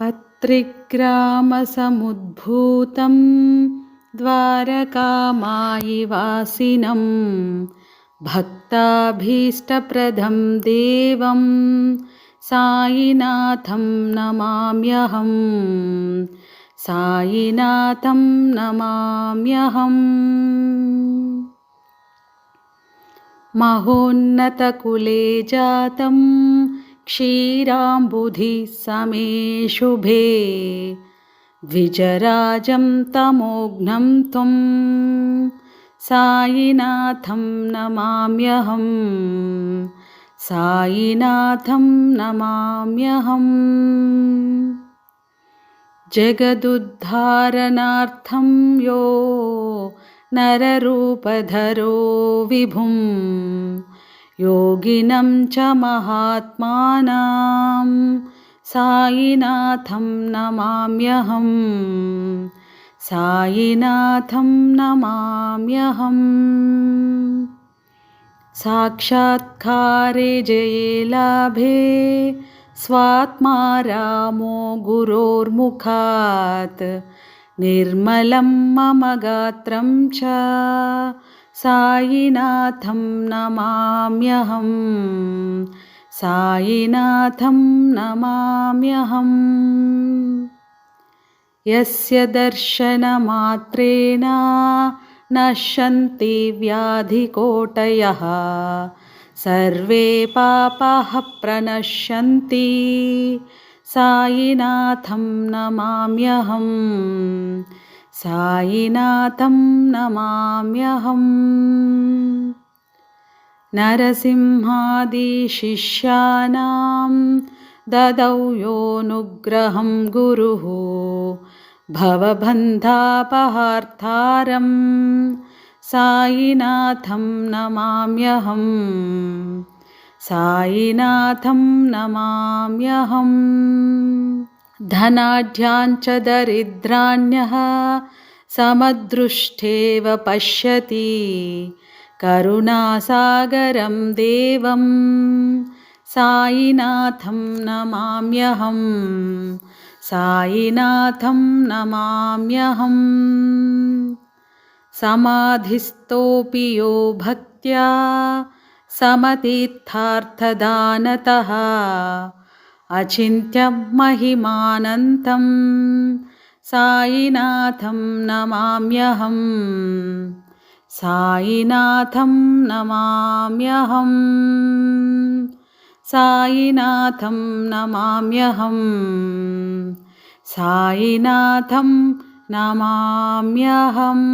पत्रिग्रामसमुद्भूतं द्वारकामायिवासिनं भक्ताभीष्टप्रदं देवं सायिनाथं नमाम्यहं सायिनाथं नमाम्यहम्। महोन्नतकुले जातं क्षीराम्बुधि समे शुभे द्विजराजं तमोघ्नं त्वं सायिनाथं नमाम्यहं सायिनाथं नमाम्यहम् जगदुद्धारणार्थं यो नररूपधरो विभुं योगिनं च महात्मानां। सायिनाथं नमाम्यहं। सायिनाथं नमाम्यहम् साक्षात्कारे जये लाभे। स्वात्मा रामो गुरोर्मुखात्। निर्मलं मम गात्रं च सायिनाथं नमाम्यहं। सायिनाथं नमाम्यहम् यस्य दर्शनमात्रेण नश्यन्ति व्याधिकोटयः सर्वे पापाः प्रणश्यन्ति। सायिनाथं नमाम्यहं सायिनाथं नमाम्यहम्। नरसिंहादिशिष्यानां ददौ योऽनुग्रहं गुरुः। भवबन्धापहार्तारं सायिनाथं नमाम्यहम्। सायिनाथं नमाम्यहम् धनाढ्याञ्च दरिद्राण्यः समदृष्टेव पश्यति। करुणासागरं देवं सायिनाथं नमाम्यहं सायिनाथं नमाम्यहम् समाधिस्थोऽपि यो भक्त्या समतीर्थार्थदानतः अचिन्त्यं महिमानन्तं सायिनाथं नमाम्यहं सायिनाथं नमाम्यहं सायिनाथं नमाम्यहं सायिनाथं नमाम्यहम्